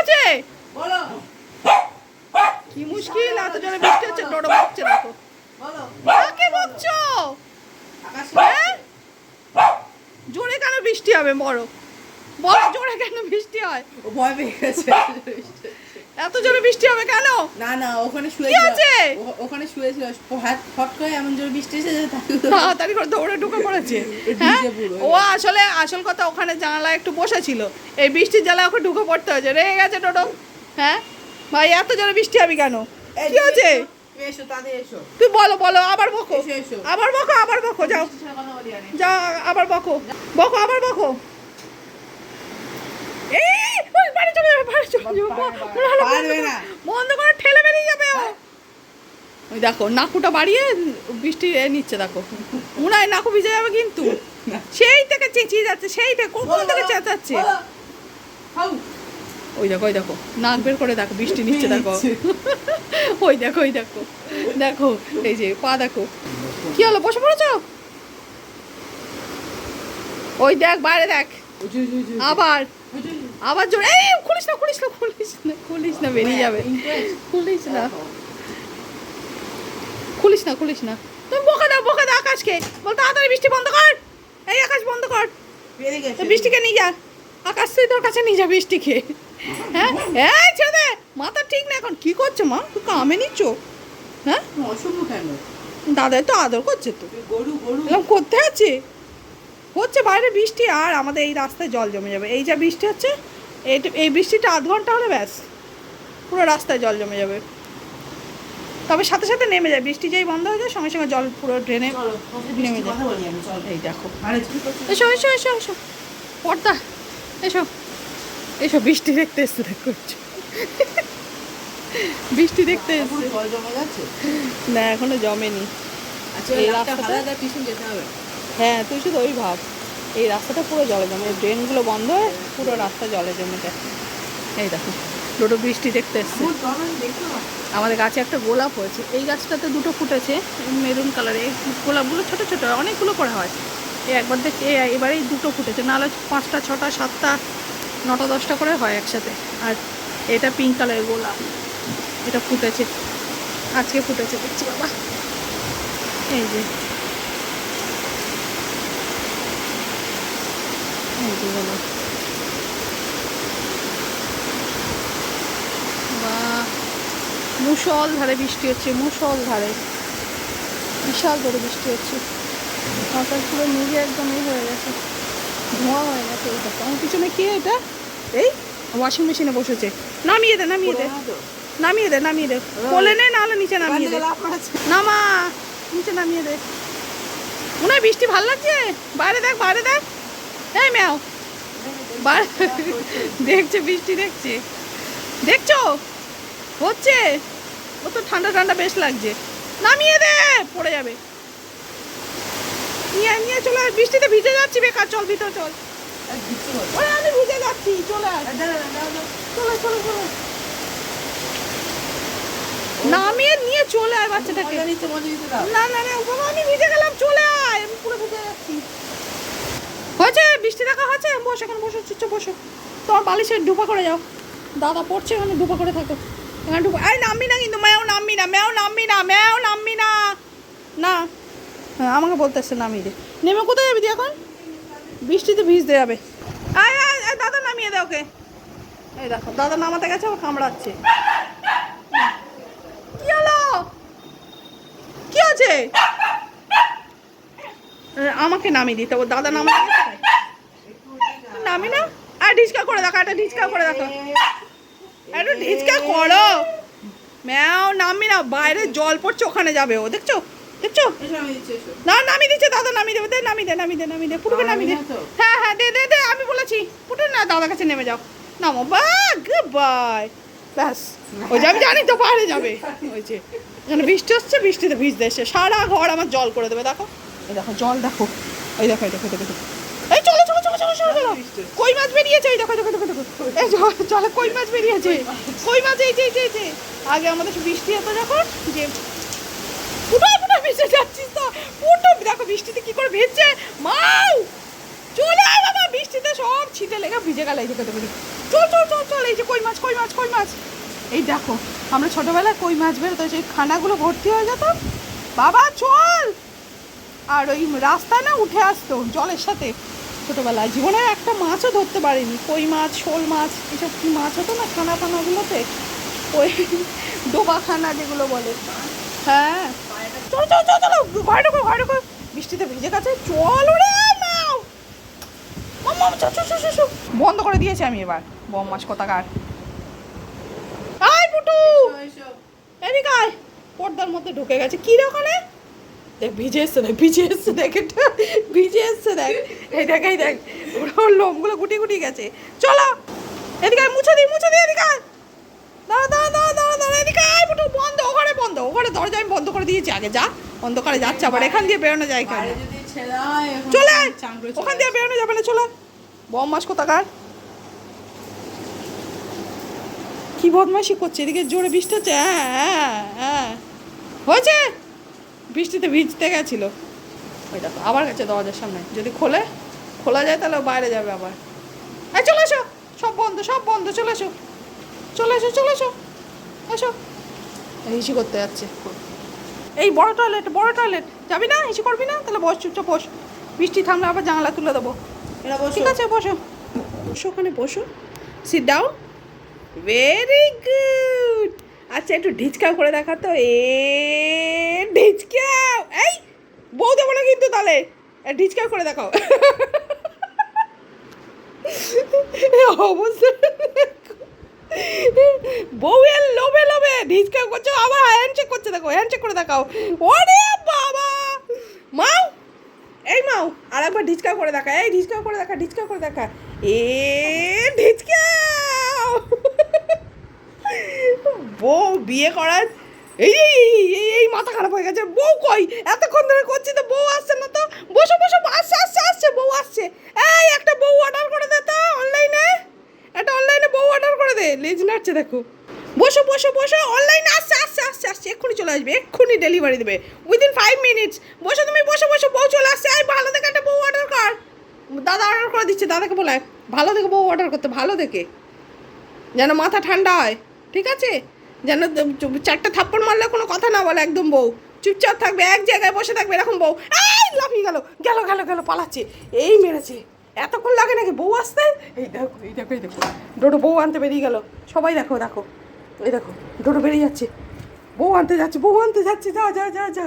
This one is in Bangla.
আছে? কি মুশকিল? এত জোরে বৃষ্টি হচ্ছে ডোডো বকছে দেখো। বলো। কাকে বকছো? হ্যাঁ? জোরে কেন বৃষ্টি হবে বড়? বড় জোরে কেন বৃষ্টি হয়? ভয় পেয়ে গেছে। এত জোরে বৃষ্টি হবে কেন? না না ওখানে শুয়েছিল আছে? ওখানে শুয়েছিল হাত ফট করে এমন জোরে বৃষ্টি এসেছে তাড়াতাড়ি করে দৌড়ে ঢুকে পড়েছে। হ্যাঁ? ও আসলে আসল কথা ওখানে জানালা একটু বসেছিল। এই বৃষ্টির জ্বালা ওকে ঢুকে পড়তে হয়েছে। রেগে গেছে টোটো। হ্যাঁ? ভাই এত জোরে বৃষ্টি হবে কেন? কি হয়েছে? এসো তুই বলো বলো আবার বকো। আবার বকো আবার বকো যাও। যাও আবার বকো। বকো আবার বকো। এই বাড়ি চলে যাবে বাড়ি। বন্ধ করো, ঠেলে বেরিয়ে যাবে ওই দেখো নাকুটা বাড়িয়ে বৃষ্টি নিচ্ছে দেখো। হয় নাকু ভিজে যাবে কিন্তু। সেই থেকে চেঁচিয়ে যাচ্ছে সেই থেকে কোন থেকে চেঁচাচ্ছে। ওই দেখো ওই দেখো নাক বের করে দেখো বৃষ্টি নিচ্ছে দেখো। ওই দেখো ওই দেখো দেখো এই যে পা দেখো। কি হলো বসে পড়েছ? ওই দেখ বাইরে দেখ। আবার। আবার জোরে এই খুলিস না খুলিস না খুলিস না খুলিস না বেরিয়ে যাবে। খুলিস না। খুলিস না খুলিস না। তুমি বকা দাও বকা দাও আকাশকে। বল তাড়াতাড়ি বৃষ্টি বন্ধ কর। এই আকাশ বন্ধ কর। বৃষ্টিকে নিয়ে যা। আকাশ তুই তোর কাছে নিয়ে যা বৃষ্টিকে। হ্যাঁ? এই ছেড়ে দে মাথা ঠিক না এখন। কি করছ মা? তুই কামে নিচ্ছ? হ্যাঁ? অশুভ কেন? দাদাই তো আদর করছে তো। গরু গরু। এরকম করতে আছে? হচ্ছে বাইরে বৃষ্টি আর আমাদের এই রাস্তায় জল জমে যাবে। এই যা বৃষ্টি হচ্ছে এই বৃষ্টিটা আধ ঘণ্টা হলে ব্যাস। পুরো রাস্তায় জল জমে যাবে। তবে সাথে সাথে নেমে যায়। বৃষ্টি যেই বন্ধ হয়ে যায় সঙ্গে সঙ্গে জল পুরো ড্রেনে নেমে বৃষ্টির যা। কথা বলি আমি চল। এই দেখো। করছ এসো এসো এসো এসো। পর্দা। এসো। এসো বৃষ্টি দেখতে এসছে দেখো। বৃষ্টি দেখতে না এখনও জমেনি। আচ্ছা হ্যাঁ তুই শুধু ওই ভাব। এই রাস্তাটা পুরো জলে জমে ড্রেনগুলো বন্ধ হয়ে পুরো রাস্তা জলে জমে যায় এই দেখো দুটো বৃষ্টি দেখতে এসছে। আমাদের গাছে একটা গোলাপ হয়েছে এই গাছটাতে দুটো ফুটেছে মেরুন কালারে এই গোলাপগুলো ছোট ছোট অনেকগুলো করে হয়। এই একবার দেখে এবারেই দুটো ফুটেছে নাহলে পাঁচটা ছটা সাতটা নটা দশটা করে হয় একসাথে। আর এটা পিঙ্ক কালারের গোলাপ এটা ফুটেছে আজকে ফুটেছে দেখছি বাবা। এই যে এই যে গোলাপ মুসল ধারে বৃষ্টি হচ্ছে মুসল ধারে। বিশাল জোরে বৃষ্টি হচ্ছে। আকাশ পুরো নীলে একদম এই হয়ে গেছে। ধোঁয়া হয়ে গেছে দেখো। আমার পিছনে কি এটা? এই ওয়াশিং মেশিনে বসেছে। নামিয়ে দে নামিয়ে দে? নামিয়ে দে নামিয়ে দে। কোলে নে নাহলে নিচে নামিয়ে দে। নামা নিচে নামিয়ে দে। মনে হয় বৃষ্টি ভালো লাগছে? বাইরে দেখ বাইরে দেখ। এই ম্যাও। দেখছে বৃষ্টি দেখছে। দেখছ? হচ্ছে? ও তো ঠান্ডা ঠান্ডা বেশ লাগছে। নামিয়ে দে পড়ে যাবে। নিয়ে নিয়ে চলে। বৃষ্টিতে ভিজে যাচ্ছি বেকার। চল ভিতর চল। ওরে আমি ভিজে যাচ্ছি চলে। চলে চলে চলে। নামিয়ে নিয়ে চলে আয় বাচ্চাটাকে। না না না আমি ভিজে গেলাম চলে আয়। আমি পুরো ভিজে যাচ্ছি। হয়েছে, বৃষ্টি দেখা হয়েছে, বসো এখন বসো চুচ্চ বসো। তোমার বালিশে ডুপা করে যাও। দাদা পড়ছে এখানে ডুপা করে থাকো। এখানে ডুপা এই নামবি না কিন্তু, ম্যাও নামবি না, ম্যাও নামবি না, ম্যাও নামবি না। না। হ্যাঁ আমাকে বলতে এসছে নামিয়ে দে। নেমে কোথায় যাবি তুই এখন? বৃষ্টিতে ভিজতে যাবে। আয় দাদা নামিয়ে দে ওকে। এই দেখো, দাদা নামাতে গেছে, ও কামড়াচ্ছে। কি হলো? কি আছে আমাকে নামিয়ে দিতে ও দাদা তাই। নামি না? আর ঢিচকা করে দেখো একটা ঢিচকা করে দেখো। একটু ঢিচকা করো। ম্যাও নামি না। বাইরে জল পড়ছে ওখানে যাবে ও। দেখছ? দেখছ। না নামিয়ে দিচ্ছে দাদা নামিয়ে দেবে। দে নামিয়ে দে নামি দে নামি দে। পুটুকে নামি দে? হ্যাঁ হ্যাঁ দে দে দে আমি বলেছি। পুটু না দাদার কাছে নেমে যাও। নামো। বা গুড বাই ব্যাস। ওই যে আমি জানি তো বাইরে যাবে। ওই যে এখানে বৃষ্টি হচ্ছে বৃষ্টিতে ভিজতে এসে সারা ঘর আমার জল করে দেবে দেখো। এই দেখো জল দেখো। ওই দেখো এই দেখো দেখো দেখো। এই চলো চলো চলো চলো চলো চলো। কই মাছ বেরিয়েছে? এই দেখো দেখো দেখো দেখো। এই চলে কই মাছ বেরিয়েছে? কই মাছ? এই যে এই যে, এই আগে আমাদের বৃষ্টি হতো যখন যে পুটো পুটো ভেসে যাচ্ছিস তো। পুটো দেখো বৃষ্টিতে কি করে ভেজছে মাউ! চলে আয় বাবা বৃষ্টিতে সব ছিটে লেগে ভিজে গেল এই দেখো দেখো দেখো। চল চল চল চল এই যে কই মাছ কই মাছ কই মাছ? এই দেখো আমরা ছোটবেলায় কই মাছ বেরোতো? সেই খানাগুলো ভর্তি হয়ে যেত। বাবা চল! আর ওই রাস্তায় না উঠে আসতো জলের সাথে ছোটোবেলায়। জীবনে একটা মাছও ধরতে পারিনি। কই মাছ শোল মাছ এসব কি মাছ হতো না খানা ফানাগুলোতে ওই ডোবা খানা যেগুলো বলে। হ্যাঁ। চলো চলো চলো চলো ঘরে ঢোকো ঘরে ঢোকো। বৃষ্টিতে ভিজে গেছে। চল চল। বন্ধ করে দিয়েছি আমি এবার। বম মাছ কোথাকার। আয় পুটু। এদিকে আয়। পর্দার মধ্যে ঢুকে গেছে। কি রে ওখানে? দেখ ভিজে এসছে দেখ ভিজে এসছে দেখ এটা ভিজে এসছে দেখ। এই দেখ এই দেখ ওর লোমগুলো গুটি গুটি গেছে। চলো এদিকে মুছে দিই মুছে দিই এদিকে। দাঁড়া দাঁড়া দাঁড়া দাঁড়া দাঁড়া এদিকে পুটু বন্ধ ওখানে বন্ধ ওখানে দরজা আমি বন্ধ করে দিয়েছি আগে যা অন্ধকারে যাচ্ছে আবার এখান দিয়ে বেরোনো যায় কেন হয়, চলে ওখান দিয়ে বেরোনো যাবে না চলে। বম মাস কোথাকার? কি বদমাইশি করছে এদিকে জোরে বৃষ্টি হচ্ছে হ্যাঁ হ্যাঁ হ্যাঁ। হয়েছে? বৃষ্টিতে ভিজতে গেছিল। ওই দেখো আবার গেছে দরজার সামনে। যদি খোলে খোলা যায় তাহলে বাইরে যাবে আবার। এই চলে এসো সব বন্ধ সব বন্ধ চলে এসো। চলে এসো চলে এসো এসো। হিসি করতে যাচ্ছে। এই বড় টয়লেট বড় টয়লেট যাবি না? হিসি করবি না? তাহলে বস চুপচাপ বস। বৃষ্টি থামলে আবার জানলা তুলে দেবো। এরা বসো। ঠিক আছে বসো। বসো ওখানে বসো। সিট ডাউন ভেরি গুড আচ্ছা একটু ঢিচকাও করে দেখা তো। এ, ঢিচকাও! এই, বউ দেবো না কিন্তু তাহলে। ঢিচকাও করে দেখাও। অবস্থা। বউয়ের লোভে লোভে ঢিচকাও করছ, আবার হ্যান্ডশেক করছে, দেখো হ্যান্ডশেক করে দেখাও। ওরে বাবা! মাও, এই মাও আর একবার ঢিচকা করে দেখা, এই ঢিচকা করে দেখা ঢিচকা করে দেখা। এ ঢিচকাও বউ বিয়ে করার এই এই এই, মাথা খারাপ হয়ে গেছে। বউ কই? এতক্ষণ ধরে করছি তো বউ আসছে না তো? বসো বসো আসছে আসছে আসছে বউ আসছে। এই একটা বউ অর্ডার করে দে তো অনলাইনে একটা অনলাইনে বউ অর্ডার করে দে। লেজ নাড়ছে দেখো। বসো বসো বসো অনলাইনে আসছে আসছে আসছে আসছে। এক্ষুনি চলে আসবে এক্ষুনি ডেলিভারি দেবে। উইদিন ফাইভ মিনিটস বসো তুমি বসো বসো বউ চলে আসছে। এই ভালো দেখে একটা বউ অর্ডার কর। দাদা অর্ডার করে দিচ্ছে দাদাকে বলায় ভালো দেখে বউ অর্ডার করতে ভালো দেখে। যেন মাথা ঠান্ডা হয় ঠিক আছে? যেন চারটা থাপ্পড় মারলে কোনো কথা না বলে একদম বউ। চুপচাপ থাকবে, এক জায়গায় বসে থাকবে, এরকম বউ। লাফিয়ে গেল গেল গেল গেল, পালাচ্ছে। এই মেরেছে। এতক্ষণ লাগে নাকি বউ আসতে? এই দেখো এই দেখো এই দেখো। ডোডো বউ আনতে বেরিয়ে গেল। সবাই দেখো দেখো। এই দেখো, ডোডো বেরিয়ে যাচ্ছে। বউ আনতে যাচ্ছে, বউ আনতে যাচ্ছে, যা যা যা যা।